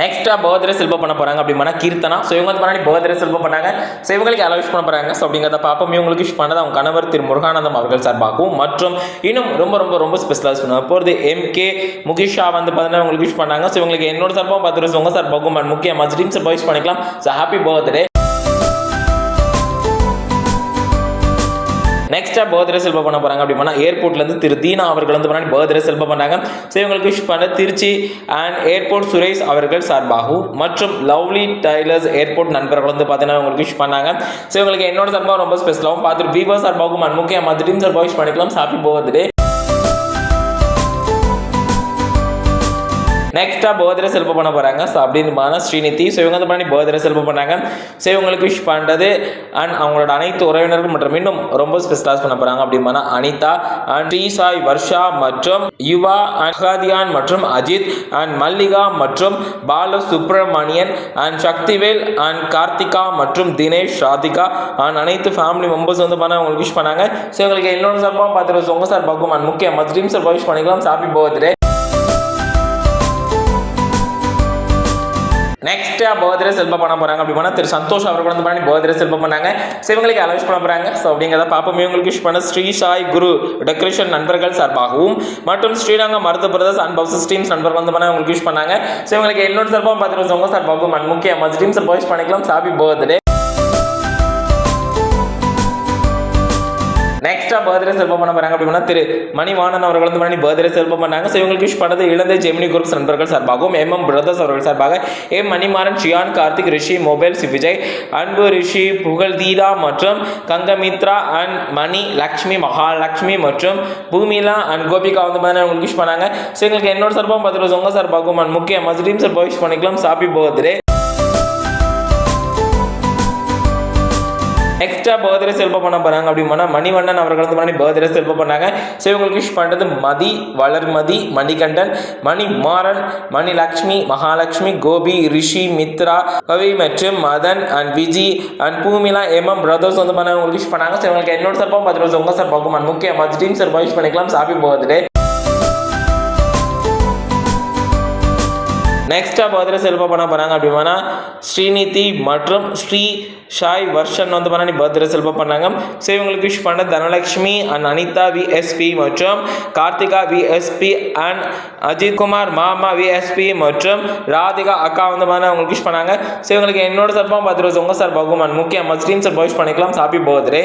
நெக்ஸ்ட்டாக பர்த்டே செல்ப பண்ண போகிறாங்க அப்படின்னா கீர்த்தனா. ஸோ இவங்க வந்து முன்னாடி பர்த்டே செல்ப பண்ணாங்க. ஸோ இவங்களுக்கு யாரும் பண்ண போகிறாங்க ஸோ அப்படிங்கிறத பார்ப்போம். இவங்களுக்கு விஷ் பண்ணது அவங்க கணவர் திரு முருகானந்தம் அவர்கள் சார்பாகவும் மற்றும் இன்னும் ரொம்ப ரொம்ப ரொம்ப ஸ்பெஷலாக விஷ் பண்ணுவாங்க போகிறது எம்கே முகிஷா வந்து பார்த்தீங்கன்னா உங்களுக்கு விஷ் பண்ணாங்க. ஸோ இவங்களுக்கு என்னோட சார்பாகவும் பார்த்துட்டு உங்கள் சார்பாகவும் முக்கியமாக ட்ரீம் சார்பாக விஷ் பண்ணிக்கலாம். ஸோ ஹாப்பி பர்த்டே நெக்ஸ்ட்டாக பர்த்டே செல்ப பண்ண போகிறாங்க அப்படின்னா ஏர்போர்ட்லேருந்து திரு தீனா அவர்கள் வந்து முன்னாடி பர்த்டே செல்ப பண்ணாங்க ஸோ இவங்களுக்கு விஷ் பண்ண திருச்சி அண்ட் ஏர்போர்ட் சுரேஷ் அவர்கள் சார்பாகு மற்றும் லவ்லி டைலர்ஸ் ஏர்போர்ட் நண்பர்கள் வந்து பார்த்தீங்கன்னா இவங்களுக்கு விஷ் பண்ணாங்க. ஸோ இவங்களுக்கு என்னோட சார்பாக ரொம்ப ஸ்பெஷலாகவும் பார்த்துட்டு வீவோ சார்பாகவும் அண்ட் முக்கியமாக திடீர்னு சார்பாக விஷ் பண்ணிக்கலாம். ஹாப்பி பர்த்டே நெக்ஸ்ட்டாக பர்த்டே செல்ப பண்ண போகிறாங்க ஸோ அப்படின்னு பார்த்தா ஸ்ரீநிதி. ஸோ இவங்க வந்து பண்ணி பர்த்டே செல்ப பண்ணாங்க. ஸோ இவங்களுக்கு விஷ் பண்ணுறது அண்ட் அவங்களோட அனைத்து உறவினர்கள் மற்றும் இன்னும் ரொம்ப ஸ்பெஷலாஸ் பண்ண போகிறாங்க அப்படின்னு அனிதா அண்ட் ஸ்ரீசாய் வர்ஷா மற்றும் யுவா அண்ட் ஹாதியான் மற்றும் அஜித் அண்ட் மல்லிகா மற்றும் பால சுப்பிரமணியன் அண்ட் சக்திவேல் அண்ட் கார்த்திகா மற்றும் தினேஷ் ராதிகா அண்ட் அனைத்து ஃபேமிலி மெம்பர்ஸ் வந்து பண்ண அவங்களுக்கு விஷ் பண்ணாங்க. ஸோ இவங்களுக்கு என்னோட சார்பாகவும் பார்த்துட்டு உங்கள் பார்க்கும் அண்ட் முக்கியமாக ட்ரீம் சார் விஷ் பண்ணிக்கலாம். ஹாப்பி பர்த்டே நெக்ஸ்ட்டாக பர்த்டே செல்ப பண்ண போகிறாங்க அப்படின்னா திரு சந்தோஷ் அவர்கள் வந்து பண்ணி பர்த்டே செல்ப பண்ணாங்க. ஸோ இவங்களுக்கு அலௌஸ் பண்ண போகிறாங்க ஸோ அப்படிங்கிறத பார்ப்போம். இவங்களுக்கு விஷ் பண்ண ஸ்ரீ சாய் குரு டெக்கரேஷன் நண்பர்கள் சார்பாகவும். மற்றும் ஸ்ரீரங்கம் மருத்துவ பிரதர்ஸ் அண்ட் பவுசஸ் டீம்ஸ் நண்பர்கள் வந்து பண்ண உங்களுக்கு விஷ் பண்ணாங்க. ஸோ இவங்களுக்கு என்னோட சார்பாக பார்த்துட்டு உங்கள் சார்பாகவும் அண்ட் முக்கியமாக டீம் சார்பாக விஷ் பண்ணிக்கலாம். ஹாப்பி பர்த்டே எக்ஸ்ட்ரா பர்த்டே செல்பம் பண்ண போகிறாங்க அப்படின்னா திரு மணிவாணன் அவர்கள் வந்து மணி பர்த்டே செல்பம் பண்ணாங்க. ஸோ இவங்களுக்கு விஷ் பண்ணது இழந்த ஜெமினி குரூப்ஸ் நண்பர்கள் சார்பாகவும் எம் எம் பிரதர்ஸ் அவர்கள் சார்பாக எம் மணிமாறன் ஷியான் கார்த்திக் ரிஷி மொபைல்ஸ் விஜய் அன்பு ரிஷி புகழ் தீதா மற்றும் கங்கமித்ரா அண்ட் மணி லக்ஷ்மி மகாலட்சுமி மற்றும் பூமிலா அண்ட் கோபிகா வந்து பார்த்தீங்கன்னா உங்களுக்கு விஷ் பண்ணாங்க. ஸோ எங்களுக்கு என்னோட சார்பாகவும் பார்த்துட்டு உங்கள் சார்பாகவும் அண்ட் முக்கிய மஸ்லீம் சார்பாக விஷ் பண்ணிக்கலாம். சாப்பி பர்த்டே நெக்ஸ்ட்டாக பர்த்டே செல்ப பண்ண போகிறாங்க அப்படின்னா மணிவண்ணன் அவர்கள் வந்து பண்ணி பர்த்டே செல்ப பண்ணாங்க. ஸோ இவங்களுக்கு விஷ் பண்ணுறது மதி வளர்மதி மணிகண்டன் மணி மாறன் மணி லக்ஷ்மி மகாலட்சுமி கோபி ரிஷி மித்ரா கவி மற்றும் Madhan and Viji and Boomila MM brothers வந்து பண்ண உங்களுக்கு விஷ் பண்ணாங்க. ஸோ இவங்களுக்கு என்னோட சார்பாகவும் பார்த்துட்டு உங்கள் சார் பார்ப்போம் முக்கியமாக டீம் சார்பாக விஷ் பண்ணிக்கலாம். சாப்பி பர்த்டே நெக்ஸ்ட்டாக பர்த்டே செல்வா பண்ண போகிறாங்க அப்படின்னா ஸ்ரீநிதி மற்றும் ஸ்ரீ ஷாய் வர்ஷன் வந்து பண்ணி பர்த்டே செல்வா பண்ணாங்க. ஸோ இவங்களுக்கு விஷ் பண்ண தனலக்ஷ்மி அண்ட் அனிதா விஎஸ்பி மற்றும் கார்த்திகா விஎஸ்பி அண்ட் அஜித் குமார் மாமா விஎஸ்பி மற்றும் ராதிகா அக்கா வந்து பண்ண அவங்களுக்கு விஷ் பண்ணாங்க. ஸோ இவங்களுக்கு என்னோட சார்பாகவும் பார்த்துட்டு உங்கள் சார் அண்ட் முக்கியமாக ஸ்ரீன் சார் விஷ் பண்ணிக்கலாம். Happy birthday